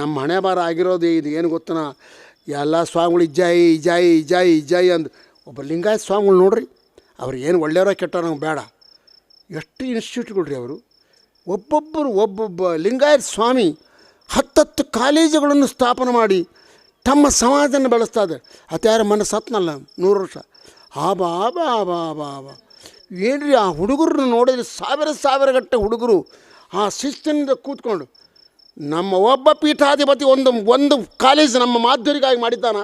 ನಮ್ಮ ಹಣೆ ಬಾರ ಆಗಿರೋದು ಇದು ಏನು ಗೊತ್ತನ? ಎಲ್ಲ ಸ್ವಾಮಿಗಳು ಇಜ್ಜಾಯಿ ಇಜಾಯಿ ಇಜಾಯಿ ಇಜಾಯಿ ಅಂದು ಒಬ್ಬ ಲಿಂಗಾಯತ್ ಸ್ವಾಮಿಗಳು ನೋಡ್ರಿ, ಅವ್ರು ಏನು ಒಳ್ಳೆಯವರ ಕೆಟ್ಟ ನಮ್ಗೆ ಬೇಡ. ಎಷ್ಟು ಇನ್ಸ್ಟಿಟ್ಯೂಟ್ಗಳು ರೀ ಅವರು? ಒಬ್ಬೊಬ್ಬರು ಒಬ್ಬೊಬ್ಬ ಲಿಂಗಾಯತ ಸ್ವಾಮಿ ಹತ್ತತ್ತು ಕಾಲೇಜುಗಳನ್ನು ಸ್ಥಾಪನೆ ಮಾಡಿ ತಮ್ಮ ಸಮಾಜನ ಬೆಳೆಸ್ತಾ ಇದ್ದಾರೆ ಅತ್ಯಾರ ಮನಸ್ಸು ಹತ್ತನಲ್ಲ ನೂರು ವರ್ಷ. ಆಬಾ ಬಾ ಬಾ ಬಾ ಏನು ರೀ ಆ ಹುಡುಗರನ್ನ ನೋಡಿದ್ರೆ ಸಾವಿರ ಸಾವಿರ ಗಟ್ಟೆ ಹುಡುಗರು ಆ ಶಿಸ್ತಿನಿಂದ ಕೂತ್ಕೊಂಡು ನಮ್ಮ ಒಬ್ಬ ಪೀಠಾಧಿಪತಿ ಒಂದು ಒಂದು ಕಾಲೇಜ್ ನಮ್ಮ ಮಾಧುರಿಗಾಗಿ ಮಾಡಿದ್ದಾನ.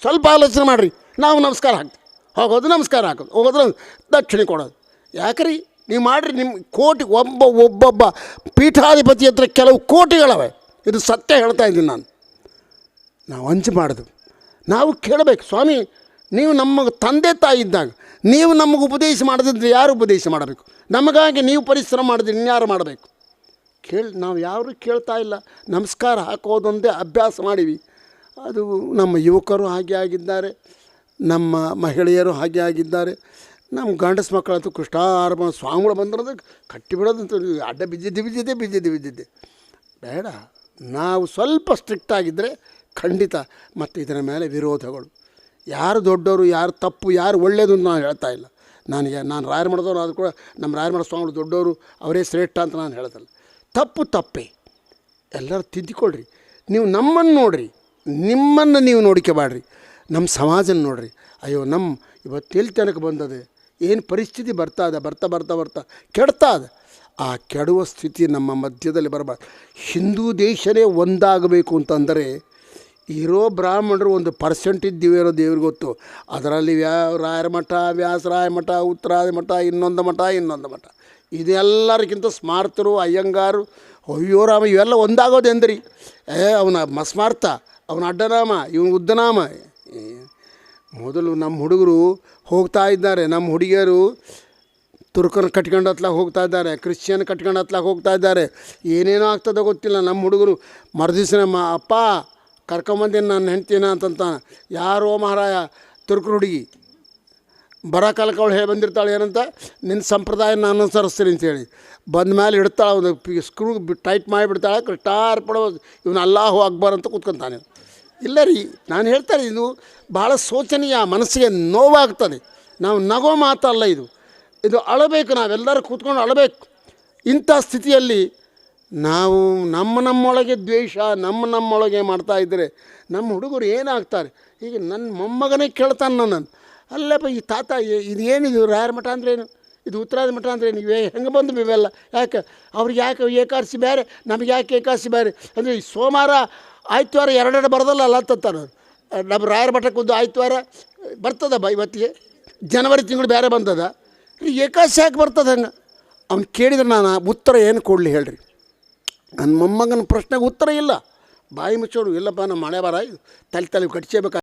ಸ್ವಲ್ಪ ಆಲೋಚನೆ ಮಾಡಿರಿ. ನಾವು ನಮಸ್ಕಾರ ಹಾಕ್ತೀವಿ. ಹೋಗೋದು ನಮಸ್ಕಾರ ಹಾಕೋದು ಹೋಗೋದ್ರೆ ದಕ್ಷಿಣೆ ಕೊಡೋದು. ಯಾಕ್ರಿ? ನೀವು ಮಾಡಿರಿ, ನಿಮ್ಮ ಕೋಟಿ, ಒಬ್ಬ, ಒಬ್ಬೊಬ್ಬ ಪೀಠಾಧಿಪತಿ ಹತ್ರ ಕೆಲವು ಕೋಟಿಗಳವೆ. ಇದು ಸತ್ಯ ಹೇಳ್ತಾ ಇದ್ದೀನಿ ನಾನು. ನಾವು ಹಂಚು ಮಾಡೋದು. ನಾವು ಕೇಳಬೇಕು, ಸ್ವಾಮಿ, ನೀವು ನಮ್ಮ ತಂದೆ ತಾಯಿ ಇದ್ದಾಗ, ನೀವು ನಮಗೆ ಉಪದೇಶ ಮಾಡದಿದ್ರೆ ಯಾರು ಉಪದೇಶ ಮಾಡಬೇಕು? ನಮಗಾಗಿ ನೀವು ಪರಿಶ್ರಮ ಮಾಡಿದ್ರೆ ಇನ್ಯಾರು ಮಾಡಬೇಕು? ಕೇಳಿ, ನಾವು ಯಾರು ಕೇಳ್ತಾ ಇಲ್ಲ. ನಮಸ್ಕಾರ ಹಾಕೋದೊಂದೇ ಅಭ್ಯಾಸ ಮಾಡೀವಿ. ಅದು ನಮ್ಮ ಯುವಕರು ಹಾಗೆ ಆಗಿದ್ದಾರೆ. ನಮ್ಮ ಮಹಿಳೆಯರು ಹಾಗೆ ಆಗಿದ್ದಾರೆ. ನಮ್ಮ ಗಂಡಸ ಮಕ್ಕಳಂತೂ ಕೃಷ್ಣಾರ್ಮ ಸ್ವಾಮಿಗಳು ಬಂದಿರೋದು ಕಟ್ಟಿ ಬಿಡೋದಂತ ಅಡ್ಡ ಬಿದ್ದಿದ್ದೆ ಬಿದ್ದಿದ್ದೆ ಬಿದ್ದಿದ್ದೆ ಬಿದ್ದಿದ್ದೆ. ಬೇಡ, ನಾವು ಸ್ವಲ್ಪ ಸ್ಟ್ರಿಕ್ಟ್ ಆಗಿದ್ದರೆ ಖಂಡಿತ ಮತ್ತು ಇದರ ಮೇಲೆ ವಿರೋಧಗಳು. ಯಾರು ದೊಡ್ಡವರು ಯಾರು ತಪ್ಪು, ಯಾರು ಒಳ್ಳೆಯದು ಅಂತ ನಾನು ಹೇಳ್ತಾ ಇಲ್ಲ. ನನಗೆ, ನಾನು ರಾಯರ ಮಾಡಿದವರು ಅದು ಕೂಡ ನಮ್ಮ ರಾಯರ ಮಾಡೋ ಸ್ವಾಮಿಗಳು ದೊಡ್ಡವರು ಅವರೇ ಶ್ರೇಷ್ಠ ಅಂತ ನಾನು ಹೇಳೋದಲ್ಲ ತಪ್ಪು ತಪ್ಪೇ. ಎಲ್ಲರೂ ತಿದ್ದಿಕೊಳ್ಳ್ರಿ ನೀವು ನಮ್ಮನ್ನು ನೋಡ್ರಿ. ನಿಮ್ಮನ್ನು ನೀವು ನೋಡ್ಕೋಬೇಡ್ರಿ ನಮ್ಮ ಸಮಾಜನ ನೋಡ್ರಿ. ಅಯ್ಯೋ, ನಮ್ಮ ಇವತ್ತು ಎಲ್ಲಿ ತನಕ ಬಂದದೆ? ಏನು ಪರಿಸ್ಥಿತಿ ಬರ್ತಾ ಇದೆ? ಬರ್ತಾ ಬರ್ತಾ ಬರ್ತಾ. ಕೆಡ್ತಾ ಇದೆ. ಆ ಕೆಡುವ ಸ್ಥಿತಿ ನಮ್ಮ ಮಧ್ಯದಲ್ಲಿ ಬರಬಾರ್ದು. ಹಿಂದೂ ದೇಶನೇ ಒಂದಾಗಬೇಕು ಅಂತಂದರೆ ಇರೋ ಬ್ರಾಹ್ಮಣರು ಒಂದು ಪರ್ಸೆಂಟ್ ಇದ್ದೀವಿ ಇರೋ ದೇವ್ರಿಗೆ ಗೊತ್ತು. ಅದರಲ್ಲಿ ವ್ಯಾ ರಾಯರ ಮಠ ವ್ಯಾಸರಾಯ ಮಠ ಉತ್ತರಾಯ ಮಠ, ಇನ್ನೊಂದು ಮಠ ಇನ್ನೊಂದು ಮಠ. ಇದೆಲ್ಲರಿಗಿಂತ ಸ್ಮಾರ್ತರು, ಅಯ್ಯಂಗಾರು, ಅಯ್ಯೋ ರಾಮ, ಇವೆಲ್ಲ ಒಂದಾಗೋದೆಂದ್ರಿ ಏ, ಅವನ ಮಸ್ಮಾರ್ಥ, ಅವನ ಅಡ್ಡನಾಮ, ಇವನ ಉದ್ದನಾಮ. ಮೊದಲು ನಮ್ಮ ಹುಡುಗರು ಹೋಗ್ತಾ ಇದ್ದಾರೆ. ನಮ್ಮ ಹುಡುಗಿಯರು ತುರ್ಕನ ಕಟ್ಕೊಂಡು ಹತ್ಲಾಗ ಹೋಗ್ತಾ ಇದ್ದಾರೆ, ಕ್ರಿಶ್ಚಿಯನ್ ಕಟ್ಕೊಂಡು ಹತ್ಲಾಗ ಹೋಗ್ತಾ ಇದ್ದಾರೆ. ಏನೇನೋ ಆಗ್ತದೋ ಗೊತ್ತಿಲ್ಲ. ನಮ್ಮ ಹುಡುಗರು ಮರುದಿವ್ಸ ನಮ್ಮ ಅಪ್ಪ ಕರ್ಕೊಂಬಂದಿನ ನನ್ನ ಹೆಂಡ್ತೀನ ಅಂತಂತ ಯಾರೋ ಮಹಾರಾಯ ತುರ್ಕರು ಹುಡುಗಿ. ಬರೋ ಕಾಲಕ್ಕೆ ಅವಳು ಹೇಳಿ ಬಂದಿರ್ತಾಳೆ ಏನಂತ, ನಿನ್ನ ಸಂಪ್ರದಾಯ ನಾನು ಅನುಸರಿಸ್ತೀನಿ ಅಂತೇಳಿ. ಬಂದ ಮೇಲೆ ಇಡ್ತಾಳೆ ಒಂದು ಸ್ಕ್ರೂ ಟೈಟ್ ಮಾಡಿಬಿಡ್ತಾಳೆ ಕೃಷ್ಣಾರ್ಪಣ ಇವನು ಅಲ್ಲಾಹು ಅಕ್ಬರ್ ಅಂತ ಕೂತ್ಕೊಂತಾನೆ. ಇಲ್ಲ ರೀ ನಾನು ಹೇಳ್ತಾರೆ ಇದು ಭಾಳ ಶೋಚನೀಯ, ಮನಸ್ಸಿಗೆ ನೋವಾಗ್ತದೆ. ನಾವು ನಗೋ ಮಾತಲ್ಲ ಇದು. ಇದು ಅಳಬೇಕು, ನಾವೆಲ್ಲರೂ ಕೂತ್ಕೊಂಡು ಅಳಬೇಕು. ಇಂಥ ಸ್ಥಿತಿಯಲ್ಲಿ ನಾವು ನಮ್ಮ ನಮ್ಮೊಳಗೆ ದ್ವೇಷ, ನಮ್ಮ ನಮ್ಮೊಳಗೆ ಮಾಡ್ತಾ ಇದ್ದರೆ ನಮ್ಮ ಹುಡುಗರು ಏನಾಗ್ತಾರೆ? ಈಗ ನನ್ನ ಮೊಮ್ಮಗನೇ ಕೇಳ್ತಾನೆ ನನ್ನನ್ನು. ಅಲ್ಲಪ್ಪ, ಈ ತಾತ ಇದು ಏನಿದು ರಾಯರ ಮಠ ಅಂದ್ರೇನು ಇದು ಉತ್ತರಾದ ಮಠ ಅಂದ್ರೇನು ಇವೇ ಹೆಂಗೆ ಬಂದು ಇವೆಲ್ಲ? ಯಾಕೆ? ಅವ್ರಿಗೆ ಯಾಕೆ ಏಕಾದಶಿ ಬೇರೆ? ನಮಗೆ ಯಾಕೆ ಏಕಾದಶಿ ಬೇರೆ? ಅಂದರೆ ಈ ಸೋಮವಾರ, ಆಯ್ತವಾರ ಎರಡೆರಡು ಬರೋದಲ್ಲ ಅಲ್ಲ ಅಂತಂತಾರೆ. ನಮ್ಮ ರಾಯರ ಮಠಕ್ಕೆ ಒಂದು ಆಯ್ತವಾರ ಬರ್ತದ ಬ ಇವತ್ತಿಗೆ. ಜನವರಿ ತಿಂಗಳು ಬೇರೆ ಬಂದದ. ಏಕಾದಶಿ ಯಾಕೆ ಬರ್ತದೆ ಹಂಗೆ? ಅವ್ನು ಕೇಳಿದ್ರೆ ನಾನು ಉತ್ತರ ಏನು ಕೊಡಲಿ ಹೇಳ್ರಿ. ನನ್ನ ಮೊಮ್ಮಗನ ಪ್ರಶ್ನೆಗೆ ಉತ್ತರ ಇಲ್ಲ. ಬಾಯಿ ಮುಚ್ಚೋಡು, ಇಲ್ಲಪ್ಪ, ನಮ್ಮ ಮಳೆ ಬರ ತಲೆ ತಲೆ ಕಟ್ಸೇಬೇಕು